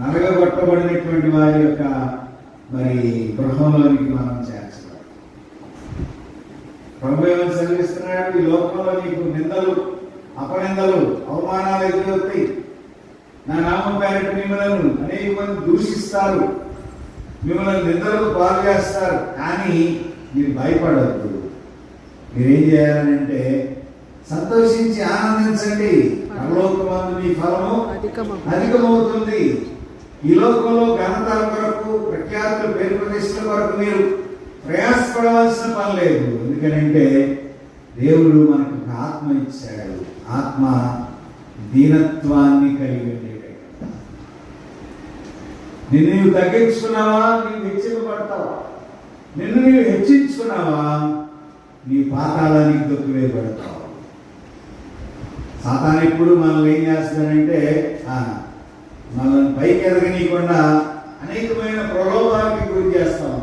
నలగగొట్టబడినటువంటి వారి యొక్క మరి గృహంలోనికి మనం చేర్చడం ప్రభు ఏమని సెలవిస్తున్నాడు? ఈ లోకంలో నీకు నిందలు అపనిందలు అవమానాలు ఎదురవుతాయి. నా నామం పేరిట మిమ్మల్ని అనేక మంది దూషిస్తారు. మిమ్మల్ని నిందలకు పాలు చేస్తారు. కానీ మీరు భయపడద్దు. మీరేం చేయాలంటే సంతోషించి ఆనందించండి. పరలోకమందు మీ ఫలము. అధికమవుతుంది. ఈ లోకంలో ఘనతల కొరకు ప్రఖ్యాతులు పేరు ప్రతిష్టల కొరకు మీరు ప్రయాసపడవలసిన పని లేదు. ఎందుకనంటే దేవుడు మనకు ఆత్మ ఇచ్చాడు. ఆత్మ దీనత్వాన్ని కలిగి నిన్ను నీవు తగ్గించుకున్నావా? నీవు హెచ్చింపబడతావా? నిన్ను నీవు హెచ్చించుకున్నావా? నీ పాతాళానికి దొక్కివేయబడతావు సాతాను ఎప్పుడు మనల్ని ఏం చేస్తాడంటే ఆ, మనల్ని పైకి ఎదగనీయకుండా అనేకమైన ప్రలోభానికి గురి చేస్తాం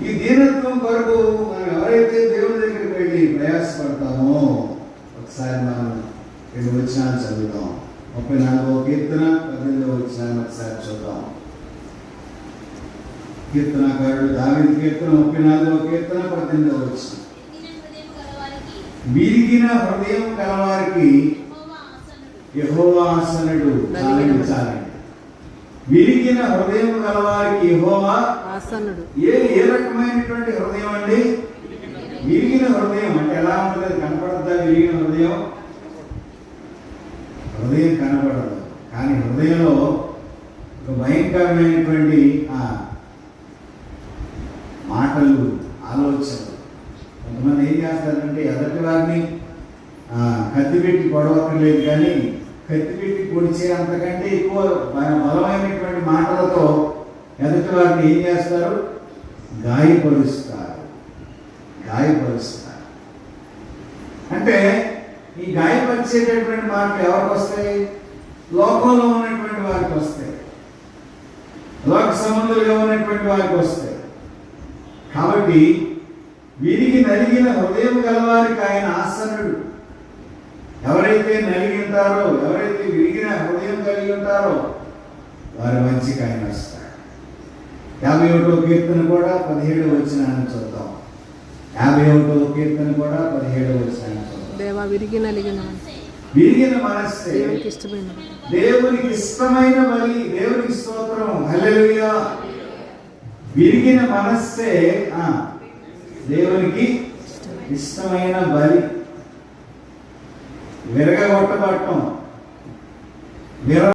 ఈ దీనత్వం కొరకు మనం ఎవరైతే దేవుని దగ్గరికి వెళ్ళి ప్రయాసపడతామో ఒకసారి మనం రెండు వచ్చినాలు చదువుతాం ముప్పై నాలుగవ కీర్తన పద్దెనిమిదవ వచ్చినాన్ని ఒకసారి చూద్దాం కీర్తనకారుడు దావిది కీర్తన ముప్పై నాలుగవ కీర్తన పద్దెనిమిదవ వచ్చిన విరిగిన హృదయం గలవారికి విరిగిన హృదయం గలవారికి యెహోవా ఆసనుడు. యెహోవా ఆసనుడు చాలండి చాలండి విరిగిన హృదయం గలవారికి యెహోవా ఏ ఏ రకమైనటువంటి హృదయం అండి? విరిగిన హృదయం అంటే ఎలా ఉంటుంది? కనపడద్దా విరిగిన హృదయం? హృదయం కనపడదు. కానీ హృదయంలో ఒక భయంకరమైనటువంటి ఆ మాటలు ఆలోచనలు. కొంతమంది ఏం చేస్తారంటే ఎదటి వారిని ఆ, కత్తి పెట్టి పొడవక్కర్లేదు కానీ కత్తి పెట్టి పొడిచే అంతకంటే ఎక్కువ మన బలమైనటువంటి మాటలతో ఎదుటి వారిని ఏం చేస్తారు? గాయపరుస్తారు. గాయపరుస్తారు. అంటే ఈ గాయపరిచేటటువంటి మాటలు ఎవరికి వస్తాయి? లోకంలో ఉన్నటువంటి వారికి వస్తాయి. లోక సంబంధులుగా ఉన్నటువంటి వారికి వస్తాయి. కాబట్టి విరిగి నలిగిన హృదయం గలవారికి ఆయన ఆసనుడు. ఎవరైతే నలిగి ఉంటారో ఎవరైతే విరిగిన హృదయం కలిగి ఉంటారో వారి మంచికి ఆయన వస్తాడు యాభై ఒకటో కీర్తన కూడా పదిహేడు వచ్చిన చూద్దాం. యాభై ఒకటో కీర్తన కూడా పదిహేడు వచ్చిన చూద్దాం. దేవా విరిగి నలిగిన విరిగిన మనస్సే. దేవునికి ఇష్టమైన దేవునికి ఇష్టమైన బలి దేవునికి స్తోత్రం. హల్లెలూయా. విరిగిన మనస్సే ఆ, దేవునికి ఇష్టమైన బలి. విరగగొట్టబడటం విర